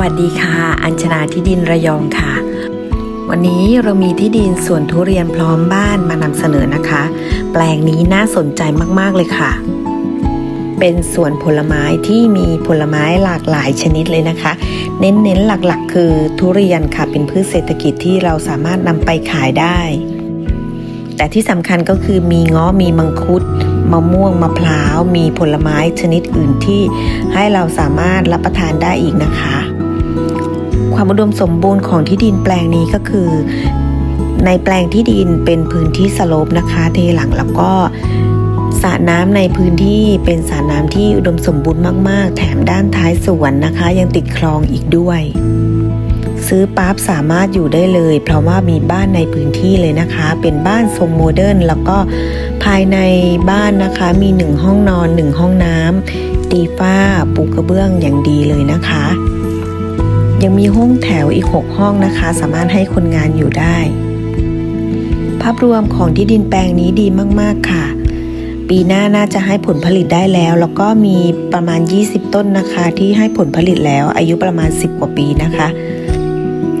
วัสดีค่ะ อัญชนาที่ดินระยองค่ะ วันนี้เรามีที่ดินสวนทุเรียนพร้อมบ้านมานำเสนอนะคะ แปลงนี้น่าสนใจมากๆเลยค่ะ เป็นสวนผลไม้ที่มีผลไม้หลากหลายชนิดเลยนะคะ เน้นๆหลักๆ คือทุเรียนค่ะ เป็นพืชเศรษฐกิจที่เราสามารถนำไปขายได้ แต่ที่สำคัญก็คือมีงาะมีมังคุดมะม่วงมะพร้าวมีผลไม้ชนิดอื่นที่ให้เราสามารถรับประทานได้อีกนะคะ ความอุดมสมบูรณ์ของที่ดินแปลงนี้ก็คือ ในแปลงที่ดินเป็นพื้นที่สโลปนะคะเทหลังแล้วก็สระน้ำในพื้นที่เป็นสระน้ำที่อุดมสมบูรณ์มาก ๆ แถมด้านท้ายสวนนะคะ ยังติดคลองอีกด้วย ซื้อปั๊บสามารถอยู่ได้เลย เพราะว่ามีบ้านในพื้นที่เลยนะคะ เป็นบ้านทรงโมเดิร์นแล้วก็ภายในบ้านนะคะมีหนึ่งห้องนอนหนึ่งห้องน้ำตีฝ้าปูกระเบื้องอย่างดีเลยนะคะ ยังมีห้องแถวอีก 6 ห้องนะคะ สามารถให้คนงานอยู่ได้ ภาพรวมของที่ดินแปลงนี้ดีมากๆค่ะ ปีหน้าน่าจะให้ผลผลิตได้แล้ว แล้วก็มีประมาณ 20 ต้นนะคะ ที่ให้ผลผลิตแล้วอายุประมาณ 10 กว่าปีนะคะ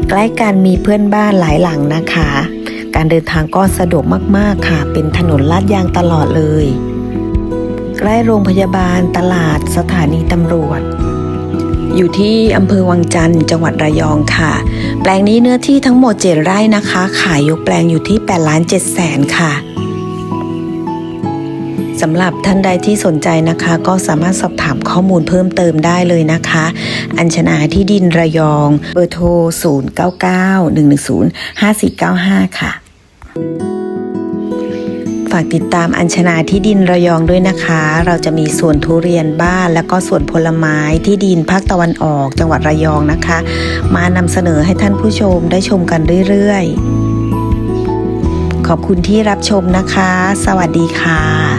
ใกล้กันมีเพื่อนบ้านหลายหลังนะคะ การเดินทางก็สะดวกมากๆค่ะ เป็นถนนลาดยางตลอดเลย ใกล้โรงพยาบาลตลาดสถานีตำรวจ อยู่ที่อำเภอวังจันทร์จังหวัดระยองค่ะ แปลงนี้เนื้อที่ทั้งหมด 7 ไร่นะคะ ขายยกแปลงอยู่ที่8ล้าน7แสนค่ะสำหรับท่านใดที่สนใจนะคะ ก็สามารถสอบถามข้อมูลเพิ่มเติมได้เลยนะคะ อัญชนาที่ดินระยอง เบอร์โทร 0991105495 ค่ะ ฝากติดตามอัญชนาที่ดินระยองด้วยนะคะ เราจะมีสวนทุเรียนบ้าน แล้วก็สวนผลไม้ที่ดินภาคตะวันออกจังหวัดระยองนะคะ มานำเสนอให้ท่านผู้ชมได้ชมกันเรื่อยๆ ขอบคุณที่รับชมนะคะ สวัสดีค่ะ